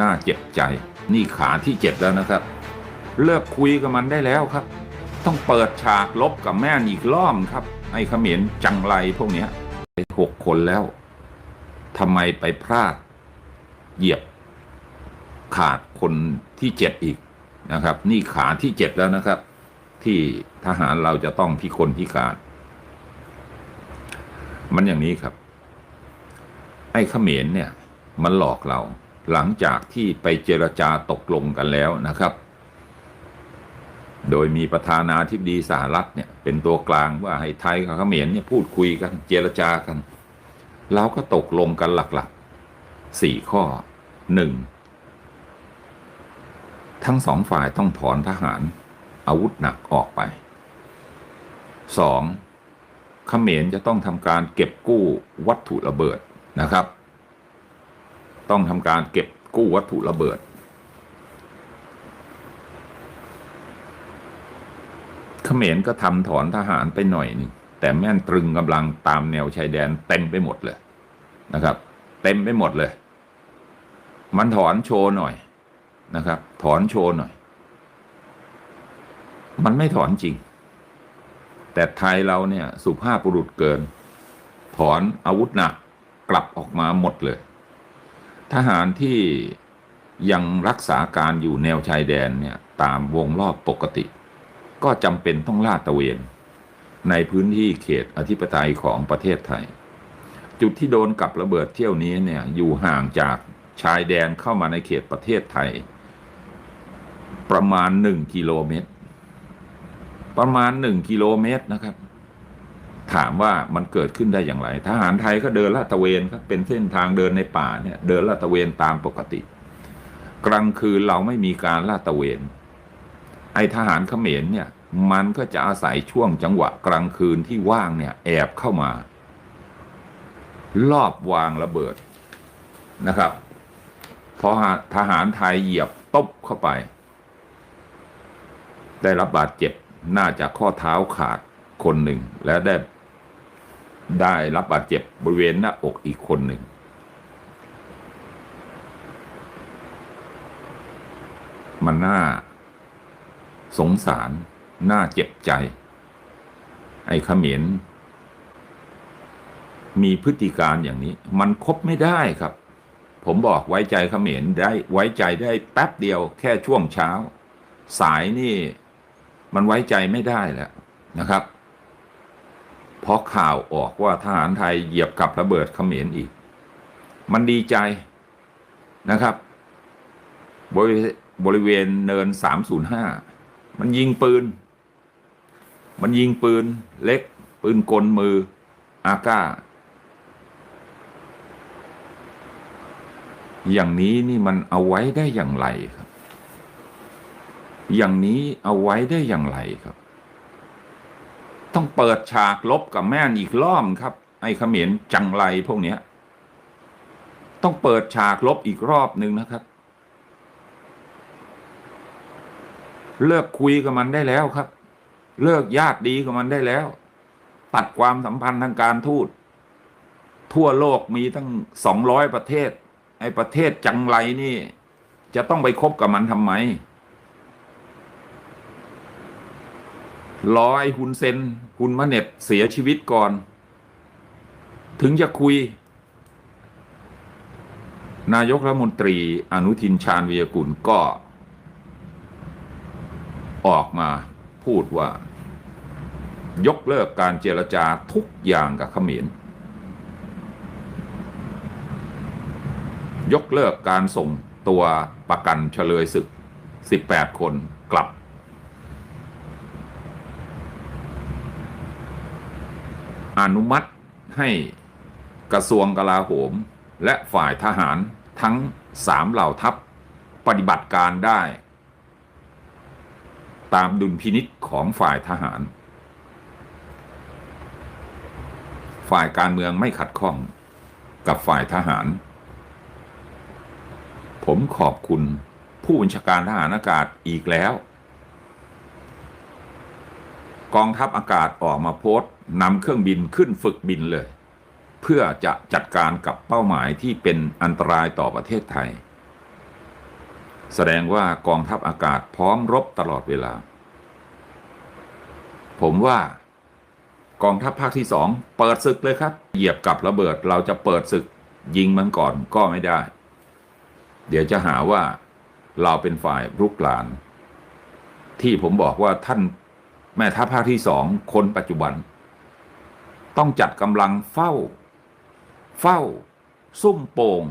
น่าเจ็บใจ นี่ขาที่เจ็บแล้วนะครับ เลิกคุยกับมันได้แล้วครับ ต้องเปิดฉากลบกับแม่นอีกรอบครับ ไอ้เขมรจังไรพวกเนี้ยไปหกคนแล้วทำไมไปพลาด เหยียบ ขาดคนที่เจ็บอีกนะครับ นี่ขาที่เจ็บแล้วนะครับ ที่ทหารเราจะต้องพิคนพิการ มันอย่างนี้ครับ ไอ้เขมรเนี่ย มันหลอกเรา หลังจากที่ไปเจรจาตกลงกันแล้วนะครับ โดยมีประธานาธิบดีสหรัฐเนี่ยเป็นตัวกลางว่าให้ไทยกับเขมรเนี่ยพูดคุยกันเจรจากันเราก็ตกลงกันหลักๆสี่ข้อหนึ่งทั้งสองฝ่ายต้องถอนทหารอาวุธหนักออกไปสองเขมรจะต้องทำการเก็บกู้วัตถุระเบิดนะครับ ต้องทำการเก็บกู้วัตถุระเบิดเขมรก็ทำถอนทหารไปหน่อยนึงแต่แม่นตรึงกำลังตามแนวชายแดนเต็มไปหมดเลยนะครับ เต็มไปหมดเลย มันถอนโชว์หน่อยนะครับ ถอนโชว์หน่อย มันไม่ถอนจริง แต่ไทยเราเนี่ย สุภาพบุรุษเกิน ถอนอาวุธหนักกลับออกมาหมดเลย ทหารที่ยังรักษาการอยู่แนวชายแดนเนี่ยตามวงรอบปกติ ก็จำเป็นต้องลาดตระเวน ในพื้นที่เขตอธิปไตยของประเทศไทย จุดที่โดนกับระเบิดเที่ยวนี้เนี่ยอยู่ห่างจากชายแดนเข้ามาในเขตประเทศไทย ประมาณหนึ่งกิโลเมตร ประมาณหนึ่งกิโลเมตรนะครับ ถามว่ามันเกิดขึ้นได้อย่างไร ทหารไทยก็เดินลาดตระเวนครับเป็นเส้นทางเดินในป่าเนี่ยเดินลาดตระเวนตามปกติ กลางคืนเราไม่มีการลาดตระเวน ไอทหารเขมรเนี่ยมันก็จะอาศัยช่วงจังหวะกลางคืนที่ว่างเนี่ยแอบเข้ามา ลอบวางระเบิดนะครับพอทหารไทยเหยียบตบเข้าไป ได้รับบาดเจ็บน่าจะข้อเท้าขาดคนหนึ่งและได้ ได้รับบาดเจ็บบริเวณหน้าอกอีกคนหนึ่ง มันน่าสงสาร น่าเจ็บใจ ไอ้เขมรมีพฤติการอย่างนี้ มันคบไม่ได้ครับ ผมบอกไว้ใจเขมรได้ไว้ใจได้แป๊บเดียวแค่ช่วงเช้า สายนี่ มันไว้ใจไม่ได้แล้วนะครับ พราะข่าวออกว่าทหารไทยเหยียบกับระเบิดเขมรอีก มันดีใจนะครับ บริบริเวณเนิน 305 มันยิงปืน มันยิงปืนเล็ก ปืนกลมือ อาก้า อย่างนี้นี่มันเอาไว้ได้อย่างไรครับ อย่างนี้เอาไว้ได้อย่างไรครับ ต้องเปิดฉากลบกับแม่นอีกรอบครับ ไอ้เขมรจังไรพวกเนี้ย ต้องเปิดฉากลบอีกรอบหนึ่งนะครับ เลิกคุยกับมันได้แล้วครับ เลิกญาติดีกับมันได้แล้ว ตัดความสัมพันธ์ทางการทูตทั่วโลกมีตั้งสองร้อยประเทศ ไอ้ประเทศจังไรนี่ จะต้องไปคบกับมันทำไม รอไอ้ฮุนเซนฮุนมาเน็ตเสียชีวิตก่อน ถึงจะคุย นายกรัฐมนตรีอนุทินชาญวีรกุลก็ ออกมาพูดว่า ยกเลิกการเจรจาทุกอย่างกับเขมรยกเลิกการส่งตัวประกันเฉลยศึก 18 คนกลับ อนุมัติให้กระทรวงกลาโหม และฝ่ายทหารทั้งสามเหล่าทัพปฏิบัติการได้ ตามดุลพินิษของฝ่ายทหาร ฝ่ายการเมืองไม่ขัดข้องกับฝ่ายทหาร ผมขอบคุณผู้บัญชาการทหารอากาศอีกแล้ว กองทัพอากาศออกมาโพสต์ นำเครื่องบินขึ้นฝึกบินเลย เพื่อจะจัดการกับเป้าหมายที่เป็นอันตรายต่อประเทศไทย แสดงว่ากองทัพอากาศพร้อมรบตลอดเวลา ผมว่ากองทัพภาคที่สองเปิดศึกเลยครับ เหยียบกับระเบิดเราจะเปิดศึกยิงมันก่อนก็ไม่ได้ เดี๋ยวจะหาว่าเราเป็นฝ่ายรุกราน ที่ผมบอกว่าท่านแม่ทัพภาคที่สองคนปัจจุบัน ต้องจัดกำลังเฝ้า เฝ้า ซุ่มโป่ง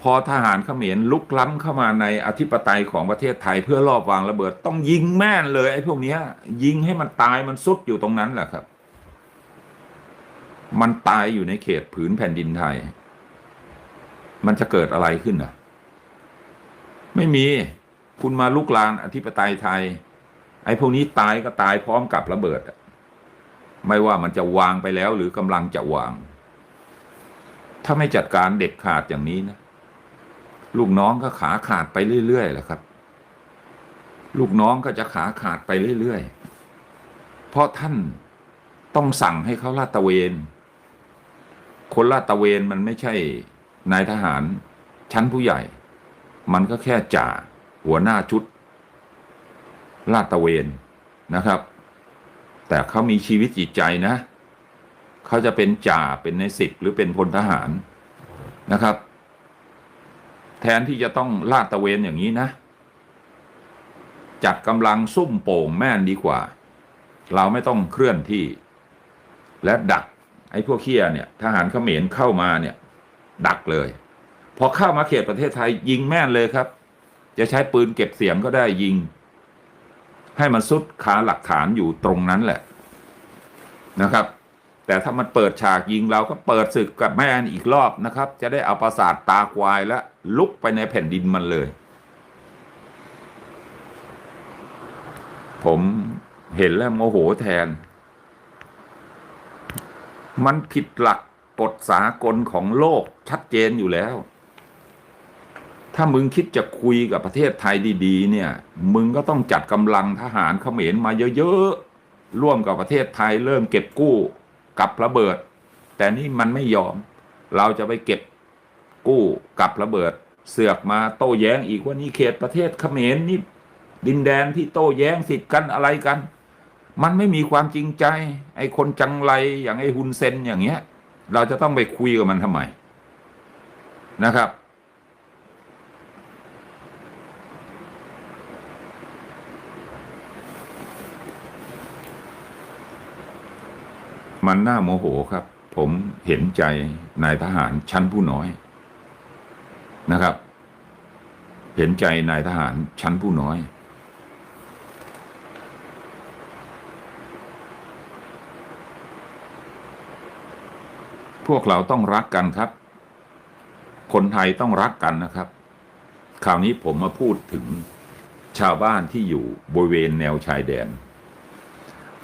พอทหารเขมรลุกล้ำเข้ามาในอธิปไตยของประเทศไทยเพื่อลอบวางระเบิด ต้องยิงแม่นเลยไอ้พวกนี้ยิงให้มันตายมันสุดอยู่ตรงนั้นแหละครับ มันตายอยู่ในเขตผืนแผ่นดินไทย มันจะเกิดอะไรขึ้นอะ ไม่มีคุณมาลุกลานอธิปไตยไทย ไอ้พวกนี้ตายก็ตายพร้อมกับระเบิดอะ ไม่ว่ามันจะวางไปแล้วหรือกำลังจะวาง ถ้าไม่จัดการเด็ดขาดอย่างนี้นะลูกน้องก็ขาขาดไปเรื่อยๆแหละครับ ลูกน้องก็จะขาขาดไปเรื่อยๆ เพราะท่านต้องสั่งให้เขาลาดตะเวน คนลาดตะเวนมันไม่ใช่นายทหารชั้นผู้ใหญ่ มันก็แค่จ่าหัวหน้าชุดลาดตะเวนนะครับ แต่เขามีชีวิตจิตใจนะ เขาจะเป็นจ่าเป็นในสิบหรือเป็นพลทหารนะครับ แทนที่จะต้องลาดตะเวนอย่างนี้นะ จัดกำลังซุ่มโป่งแม่นดีกว่า เราไม่ต้องเคลื่อนที่ และดักไอ้พวกเคียเนี่ย ทหารเขมรเข้ามาเนี่ย ดักเลย พอเข้ามาเขตประเทศไทยยิงแม่นเลยครับ จะใช้ปืนเก็บเสียงก็ได้ยิง ให้มันสุดคาหลักฐานอยู่ตรงนั้นแหละนะครับ แต่ถ้ามันเปิดฉากยิงเราก็เปิดศึกกับแม่นอีกรอบนะครับ จะได้เอาประสาทตาควายและลุกไปในแผ่นดินมันเลย ผมเห็นแล้วโมโหแทน มันผิดหลักกฎสากลของโลกชัดเจนอยู่แล้ว ถ้ามึงคิดจะคุยกับประเทศไทยดีๆ เนี่ย มึงก็ต้องจัดกำลังทหารเขมรมาเยอะๆ ร่วมกับประเทศไทยเริ่มเก็บกู้กับระเบิด แต่นี่มันไม่ยอม เราจะไปเก็บกู้กับระเบิด เสือกมาโต้แย้งอีกว่านี่เขตประเทศเขมรนี่ดินแดนที่โต้แย้งสิทธิ์กันอะไรกัน มันไม่มีความจริงใจ ไอ้คนจังไรอย่างไอ้ฮุนเซนอย่างเงี้ย เราจะต้องไปคุยกับมันทำไมนะครับ มันน่าโมโหครับ ผมเห็นใจนายทหารชั้นผู้น้อยนะครับ เห็นใจนายทหารชั้นผู้น้อย พวกเราต้องรักกันครับ คนไทยต้องรักกันนะครับ คราวนี้ผมมาพูดถึงชาวบ้านที่อยู่บริเวณแนวชายแดน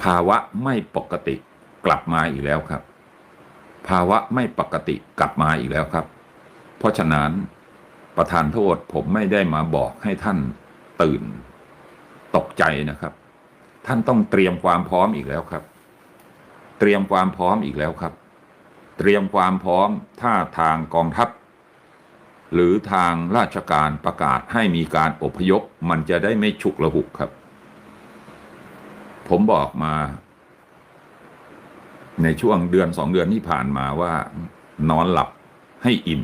ภาวะไม่ปกติ กลับมาอีกแล้วครับ ภาวะไม่ปกติกลับมาอีกแล้วครับ เพราะฉะนั้นประธานโทษผมไม่ได้มาบอกให้ท่านตื่น ตกใจนะครับ ท่านต้องเตรียมความพร้อมอีกแล้วครับ เตรียมความพร้อมอีกแล้วครับ เตรียมความพร้อมถ้าทางกองทัพ หรือทางราชการประกาศให้มีการอพยพมันจะได้ไม่ฉุกละหุกครับ ผมบอกมา ในช่วงเดือนสองเดือนที่ผ่านมาว่านอนหลับให้อิ่ม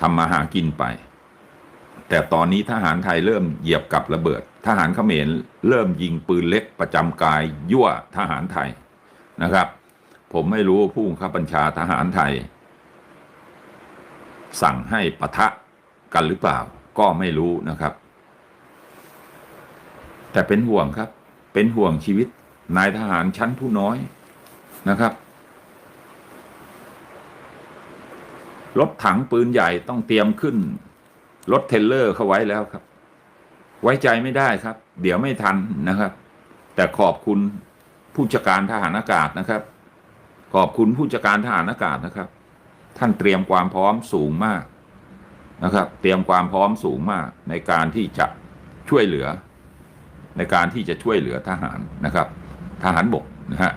ทำมาหากินไป แต่ตอนนี้ทหารไทยเริ่มเหยียบกับระเบิด ทหารเขมรเริ่มยิงปืนเล็กประจำกายยั่วทหารไทยนะครับ ผมไม่รู้ผู้บังคับบัญชาทหารไทย สั่งให้ปะทะกันหรือเปล่า ก็ไม่รู้นะครับ แต่เป็นห่วงครับ เป็นห่วงชีวิตนายทหารชั้นผู้น้อย นะครับ รถถังปืนใหญ่ต้องเตรียมขึ้น รถเทรลเลอร์เข้าไว้แล้วครับ ไว้ใจไม่ได้ครับ เดี๋ยวไม่ทันนะครับ แต่ขอบคุณผู้จัดการทหารอากาศนะครับ ขอบคุณผู้จัดการทหารอากาศนะครับ ท่านเตรียมความพร้อมสูงมากนะครับ เตรียมความพร้อมสูงมากในการที่จะช่วยเหลือ ในการที่จะช่วยเหลือทหารนะครับ ทหารบกนะฮะ